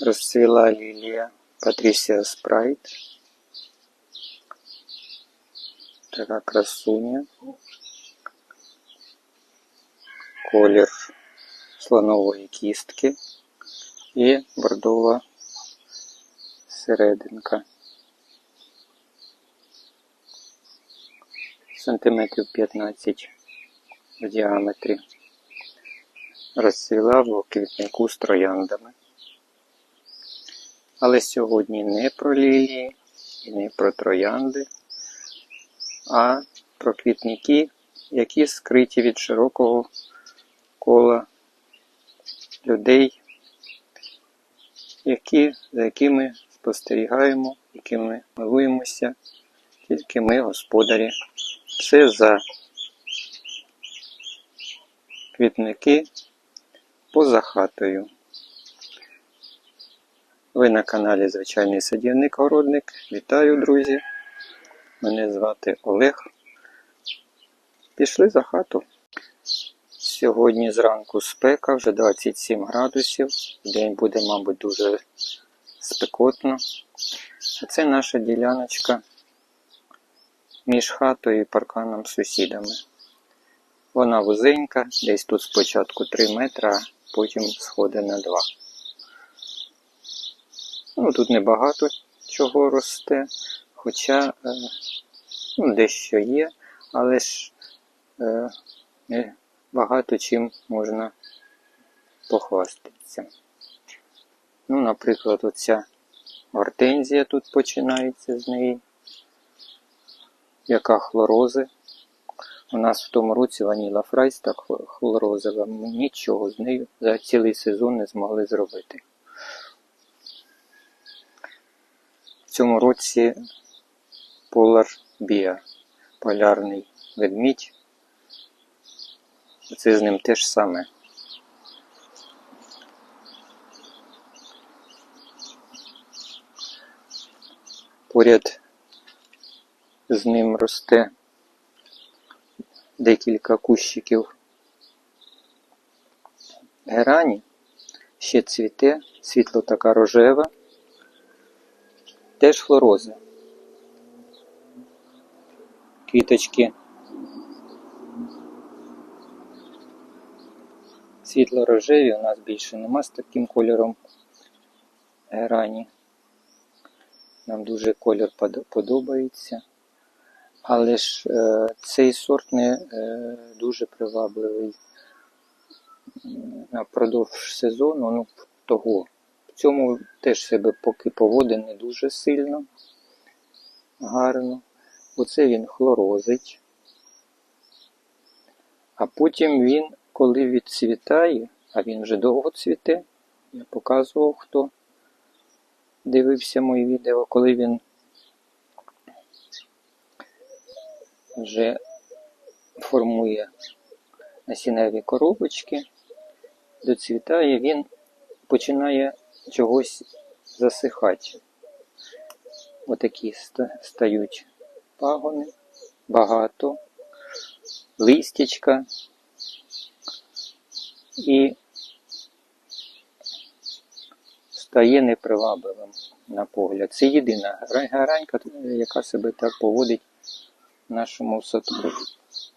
Розцвіла лілія Патрісія Спрайт. Така красуня. Колір слонової кістки і бордова серединка. Сантиметрів 15 в діаметрі. Розцвіла в квітнику з трояндами. Але сьогодні не про лілії і не про троянди, а про квітники, які скриті від широкого кола людей, які, за якими спостерігаємо, якими милуємося, тільки ми, господарі. Все за квітники поза хатою. Ви на каналі Звичайний садівник-городник. Вітаю, друзі! Мене звати Олег. Пішли за хату. Сьогодні зранку спека, вже 27 градусів. День буде, мабуть, дуже спекотно. А це наша діляночка між хатою і парканом сусідами. Вона вузенька, десь тут спочатку 3 метри, а потім сходить на 2. Ну, тут небагато чого росте, хоча е, ну, дещо є, але ж е, багато чим можна похвастатися. Ну, наприклад, оця гортензія тут починається з неї, яка хлорози. У нас в тому році ваніла фрайс так хлорозова, ми нічого з нею за цілий сезон не змогли зробити. В цьому році Polar Bia, полярний ведмідь. Це з ним теж саме. Поряд з ним росте декілька кущиків герані, ще цвіте, світло така рожева, теж хлорози. Квіточки світло-рожеві, у нас більше нема з таким кольором герані. Нам дуже колір подобається. Але ж е, цей сорт не е, дуже привабливий напродовж сезону, ну того. Цьому теж себе поки поводить не дуже сильно, гарно. Оце він хлорозить. А потім він, коли відцвітає, а він вже довго цвіте, я показував, хто дивився мої відео, коли він вже формує насінневі коробочки, доцвітає, він починає чогось засихати. Отакі стають пагони, багато, листячка і стає непривабливим на погляд. Це єдина гаранька, яка себе так поводить в нашому садку.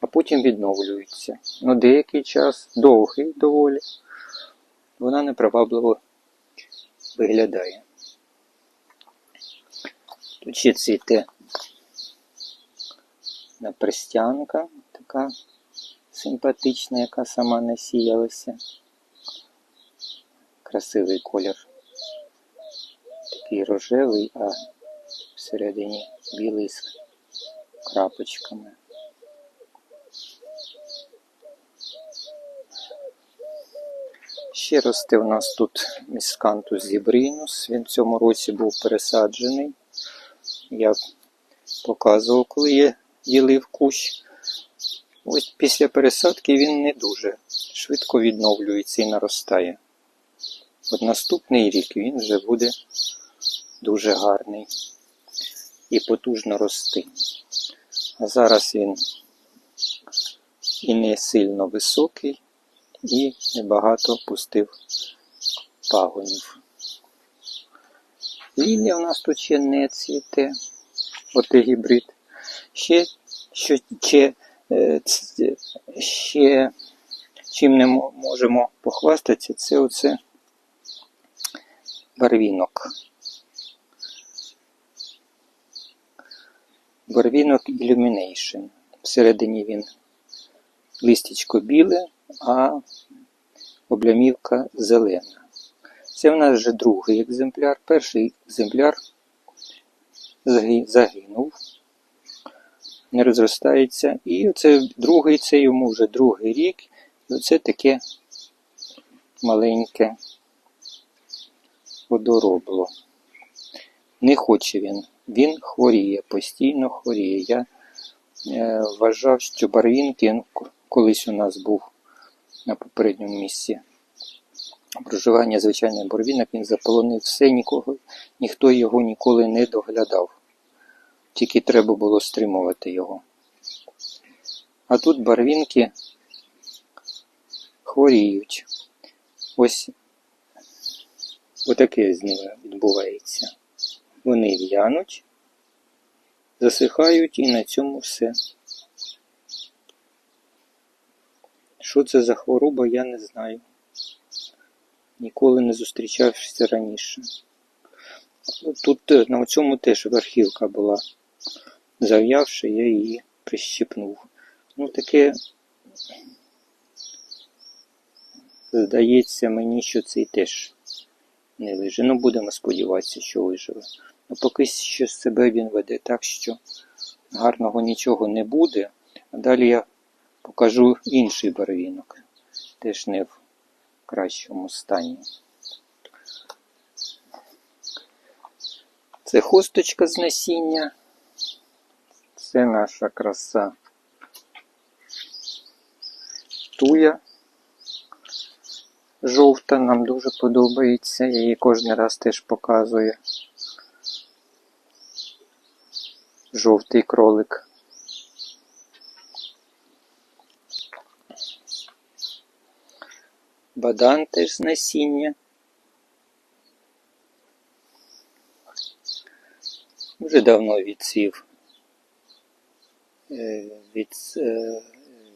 А потім відновлюється. Ну, деякий час, довгий доволі, вона непривабливо виглядає. Тут ще цвіте напристянка, така симпатична, яка сама насіялася. Красивий колір. Такий рожевий, а всередині білий з крапочками. Ще росте у нас тут міскантус зібринус. Він в цьому році був пересаджений. Я показував, коли я ділив кущ. Ось після пересадки він не дуже швидко відновлюється і наростає. От наступний рік він вже буде дуже гарний і потужно рости. А зараз він і не сильно високий, і небагато пустив пагонів. Лілія у нас тут ще не цвіте. Оте гібрид. Ще, ще, е, ще чим не можемо похвастатися, це оце барвінок. Барвінок Illumination. Всередині він листячко біле, а облямівка зелена. Це в нас вже другий екземпляр. Перший екземпляр загинув, не розростається. І оце другий, це йому вже другий рік. І оце таке маленьке водоробло. Не хоче він. Він хворіє, постійно хворіє. Я е, вважав, що барвінки ну, колись у нас був на попередньому місці проживання звичайний барвінок, він заполонив все, нікого, ніхто його ніколи не доглядав. Тільки треба було стримувати його. А тут барвінки хворіють. Ось отаке з ними відбувається. Вони в'януть, засихають і на цьому все. Що це за хвороба, я не знаю. Ніколи не зустрічався раніше. Тут е, на цьому теж верхівка була зав'явши, я її прищипнув. Ну таке здається мені, що цей теж не виживе. Ну будемо сподіватися, що виживе. Ну поки що себе він веде так, що гарного нічого не буде. А далі я покажу інший барвінок. Теж не в кращому стані. Це хусточка з насіння. Це наша краса. Туя жовта нам дуже подобається. Я її кожен раз теж показую. Жовтий кролик. Бадан теж з насіння. Вже давно відцвів. Е, Від, е,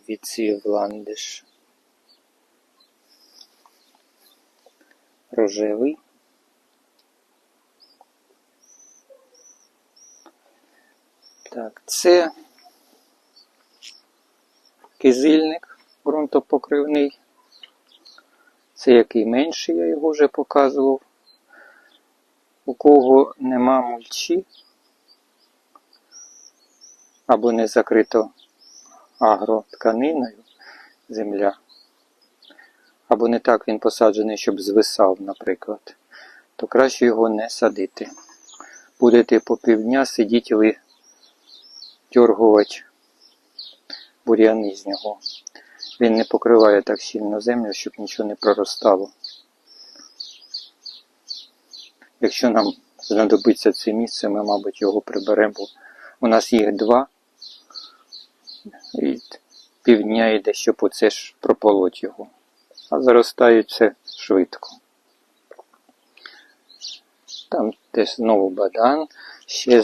відцвів ландиш. Рожевий. Так, це кизильник ґрунтопокривний. Це який менший, я його вже показував. У кого нема мульчі або не закрито агротканиною земля, або не так він посаджений, щоб звисав, наприклад, то краще його не садити. Будете по півдня сидіти ви тьоргувати бур'яни з нього. Він не покриває так сильно землю, щоб нічого не проростало. Якщо нам знадобиться це місце, ми, мабуть, його приберемо. У нас їх два. І півдня йде, щоб оце ж прополоть його. А заростає це швидко. Там теж знову бадан, ще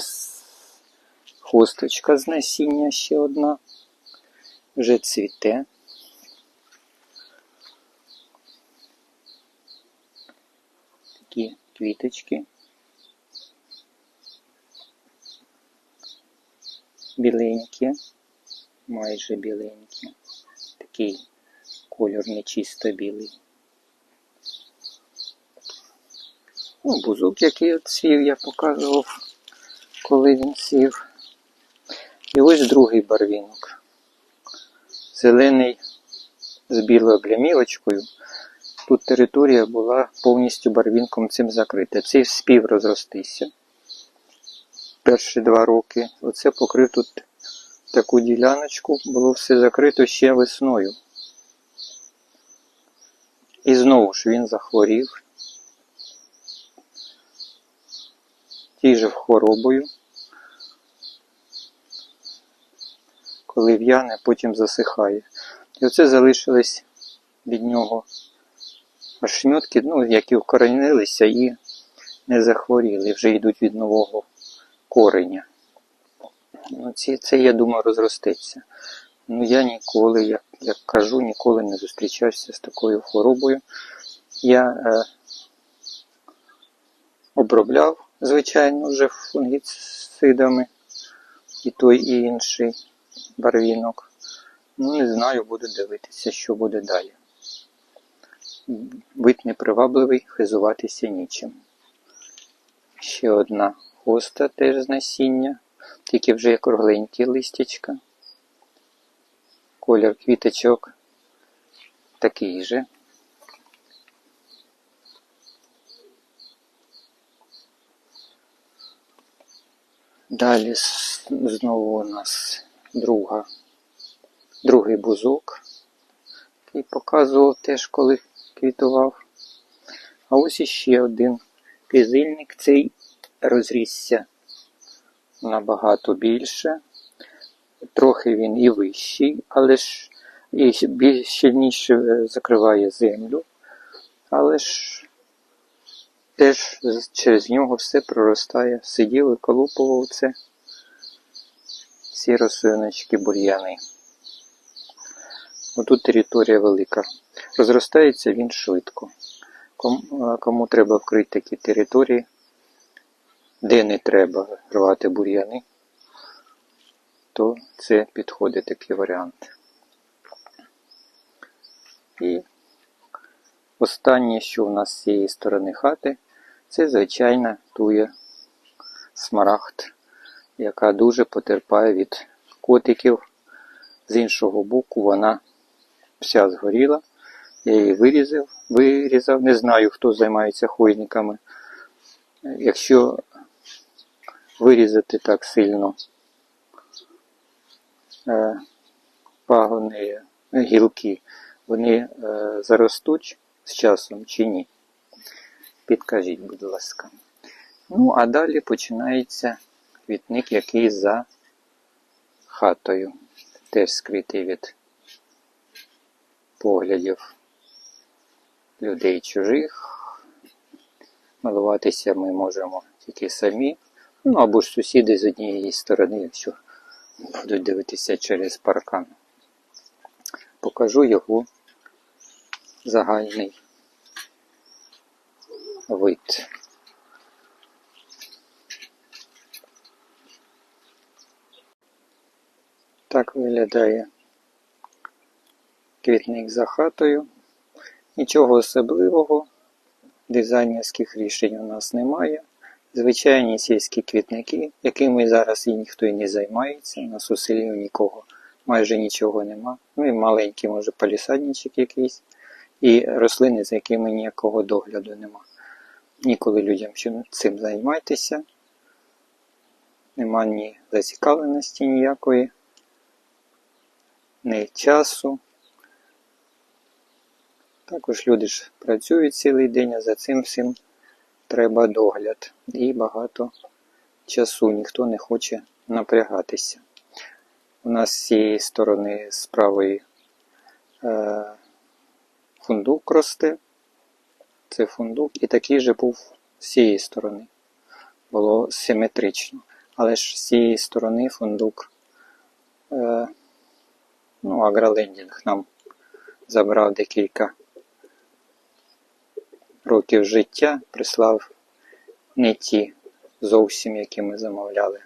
хусточка з насіння ще одна. Вже цвіте. Такі квіточки. Біленькі, майже біленькі. Такий колір не чисто білий. Ну, бузок, який от сів, я показував, коли він сів. І ось другий барвінок. Зелений з білою облямівочкою. Тут територія була повністю барвінком цим закрита. Цей спів розростися. Перші два роки. Оце покрив тут таку діляночку, було все закрито ще весною. І знову ж він захворів. Тій же хворобою. Коли в'яне, потім засихає. І оце залишились від нього ошмітки, ну, які вкоренилися і не захворіли, вже йдуть від нового кореня. Ну, ці, це, я думаю, розростеться. Ну, я ніколи, як, як кажу, ніколи не зустрічався з такою хворобою. Я е, обробляв, звичайно, вже фунгіцидами і той, і інший барвінок. Ну, не знаю, буду дивитися, що буде далі. Вид непривабливий, хизуватися нічим. Ще одна хоста теж з насіння, тільки вже як кругленькі листячка. Колір квіточок такий же. Далі знову у нас друга, другий бузок, який показував теж, коли квітував. А ось іще один кизильник, цей розрісся набагато більше. Трохи він і вищий, але ж і більш щільніше е, закриває землю, але ж теж через нього все проростає. Сидів і колупував це. Ці рослиночки бур'яни. Отут територія велика. Розростається він швидко. Кому, е, треба вкрити такі території, де не треба рвати бур'яни, то це підходить такий варіант. І останнє, що у нас з цієї сторони хати, це звичайна туя смарагд, яка дуже потерпає від котиків. З іншого боку, вона вся згоріла. Я її вирізав, вирізав. Не знаю, хто займається хвойниками. Якщо вирізати так сильно е, пагони, гілки, вони е, заростуть з часом чи ні? Підкажіть, будь ласка. Ну, а далі починається квітник, який за хатою. Теж скритий від поглядів людей чужих. Милуватися ми можемо тільки самі. Ну або ж сусіди з однієї сторони, якщо будуть дивитися через паркан. Покажу його загальний вид. Так виглядає квітник за хатою. Нічого особливого, дизайнерських рішень у нас немає. Звичайні сільські квітники, якими зараз і ніхто і не займається. У нас у нікого майже нічого нема. Ну і маленький, може, палісадничок якийсь, і рослини, з якими ніякого догляду нема. Ніколи людям цим займайтеся. Нема ні зацікавленості ніякої, ні часу. Також люди ж працюють цілий день, а за цим всім треба догляд. І багато часу ніхто не хоче напрягатися. У нас з цієї сторони з правої е, фундук росте. Це фундук. І такий же був з цієї сторони. Було симетрично. Але ж з цієї сторони фундук, е, ну, агролендінг нам забрав декілька років життя, прислав не ті зовсім, які ми замовляли.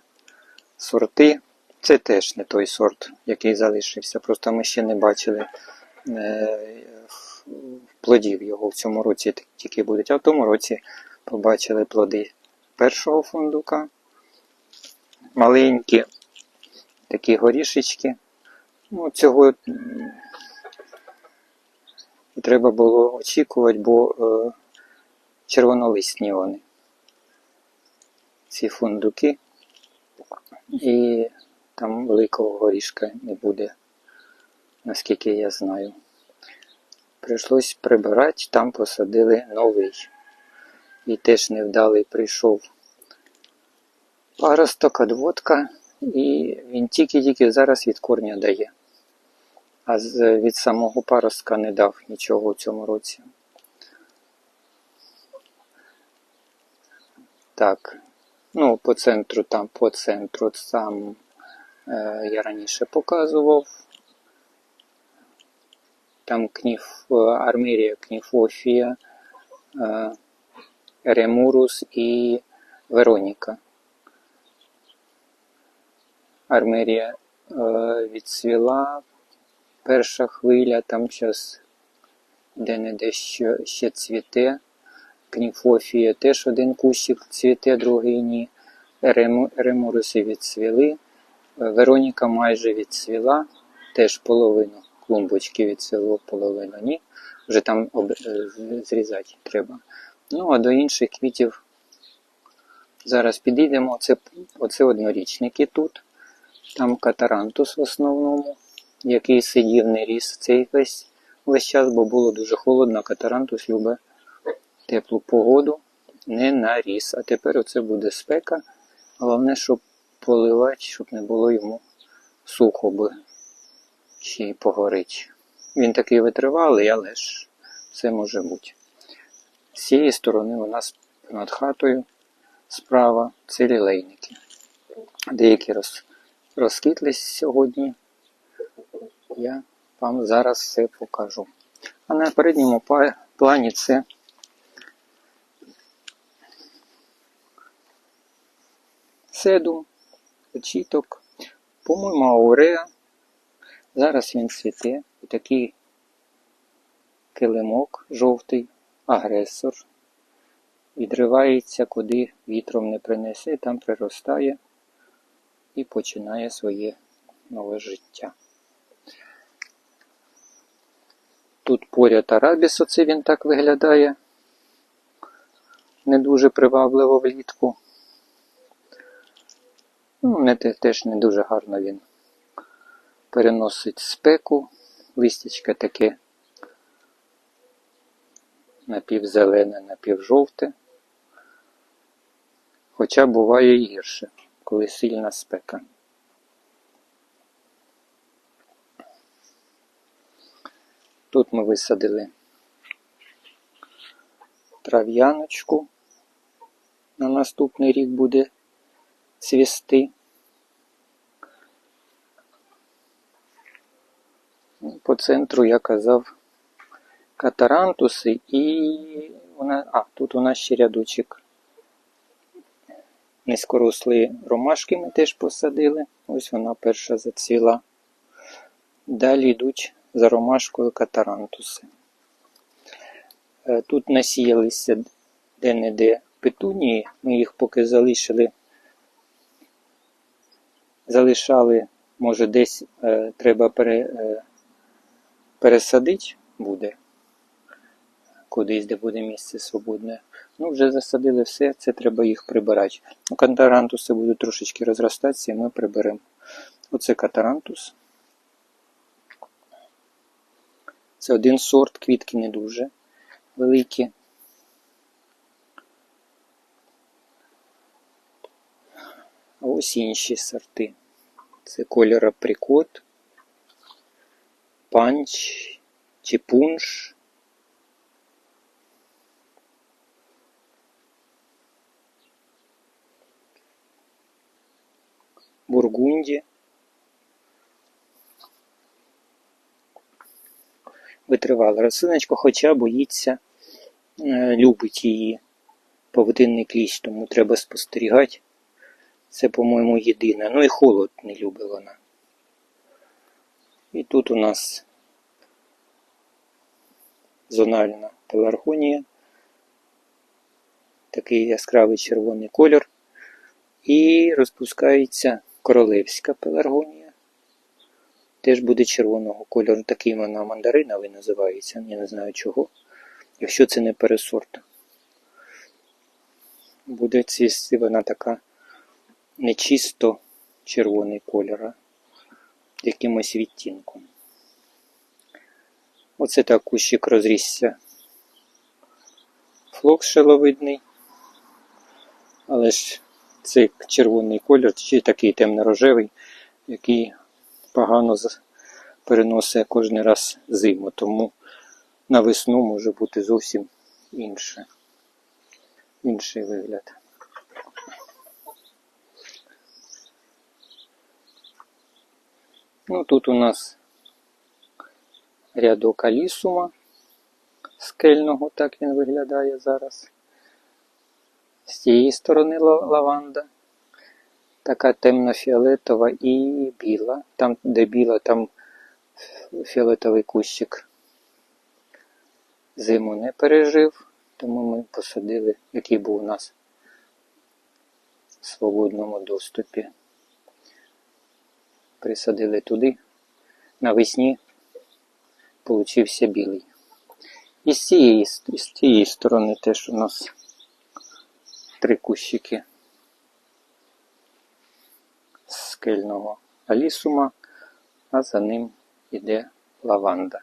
Сорти. Це теж не той сорт, який залишився. Просто ми ще не бачили е, плодів його в цьому році тільки будуть. А в тому році побачили плоди першого фундука. Маленькі такі горішечки. Ну, цього треба було очікувати, бо е, червонолисні вони. Ці фундуки. І там великого горішка не буде, наскільки я знаю. Прийшлось прибирати, там посадили новий. І теж невдалий прийшов паросток, одводка, і він тільки-тільки зараз від корня дає. А від самого паростка не дав нічого у цьому році. Так. Ну, по центру там, по центру сам е, я раніше показував. Там кніф, е, Армерія, Кніфофія, е, Ремурус і Вероніка. Армерія е, відцвіла, перша хвиля, там зараз де-не-де ще, ще цвіте. Кніфофія теж один кущик цвіте, другий ні. Ремуруси відцвіли. Е, Вероніка майже відцвіла, теж половину клумбочки відцвіло, половину ні. Вже там об, е, зрізати треба. Ну, а до інших квітів зараз підійдемо. Оце, оце однорічники тут. Там катарантус в основному, який сидів не ріс цей весь, весь час, бо було дуже холодно, катарантус любить теплу погоду, не наріс. А тепер оце буде спека. Головне, щоб поливати, щоб не було йому сухо, ще й погорить. Він такий витривалий, але ж все може бути. З цієї сторони у нас над хатою справа це лілейники. Деякі роз, розквітлись сьогодні. Я вам зараз все покажу. А на передньому плані це седум, очіток, по-моєму, ауреа. Зараз він цвіте. І такий килимок жовтий, агресор. Відривається, куди вітром не принесе, там приростає і починає своє нове життя. Тут поряд арабіс, оце він так виглядає. Не дуже привабливо влітку. Ну, теж не дуже гарно він переносить спеку. Листячка таке напівзелене, напівжовте. Хоча буває і гірше, коли сильна спека. Тут ми висадили трав'яночку. На наступний рік буде цвісти. По центру я казав катарантуси і вона. А, тут у нас ще рядочок. Низькорослі ромашки ми теж посадили. Ось вона перша зацвіла. Далі йдуть за ромашкою катарантуси. Е, Тут насіялися де-не-де петунії. Ми їх поки залишили. Залишали, може, десь е, треба пере, е, пересадити буде кудись, де буде місце свободне. Ну, вже засадили все, це треба їх прибирати. Ну, катарантуси будуть трошечки розростатися, і ми приберемо. Оце катарантус. Це один сорт, квітки не дуже великі. А ось інші сорти. Це колір априкот, панч чи пунш. Бургунді. Витривала рослиночка, хоча боїться, е, любить її павутинний кліщ, тому треба спостерігати. Це, по-моєму, єдине. Ну і холод не любить вона. І тут у нас зональна пеларгонія. Такий яскравий червоний колір. І розпускається королевська пеларгонія. Теж буде червоного кольору. Такий вона мандариновий називається. Я не знаю чого. Якщо це не пересорт. Буде цвісти вона така не чисто червоний кольор, а якимось відтінком. Оце так кущик розрісся. Флокс шеловидний. Але ж цей червоний колір, чи такий темно-рожевий, який погано переносить кожен раз зиму, тому на весну може бути зовсім інше. інший вигляд. Ну, тут у нас рядок алісума скельного, так він виглядає зараз. З цієї сторони лаванда. Така темно-фіолетова і біла. Там, де біла, там фіолетовий кущик зиму не пережив, тому ми посадили, який був у нас в свободному доступі. Присадили туди. Навесні получився білий. І з цієї, і з цієї сторони теж у нас три кущики скельного алісума, а за ним іде лаванда.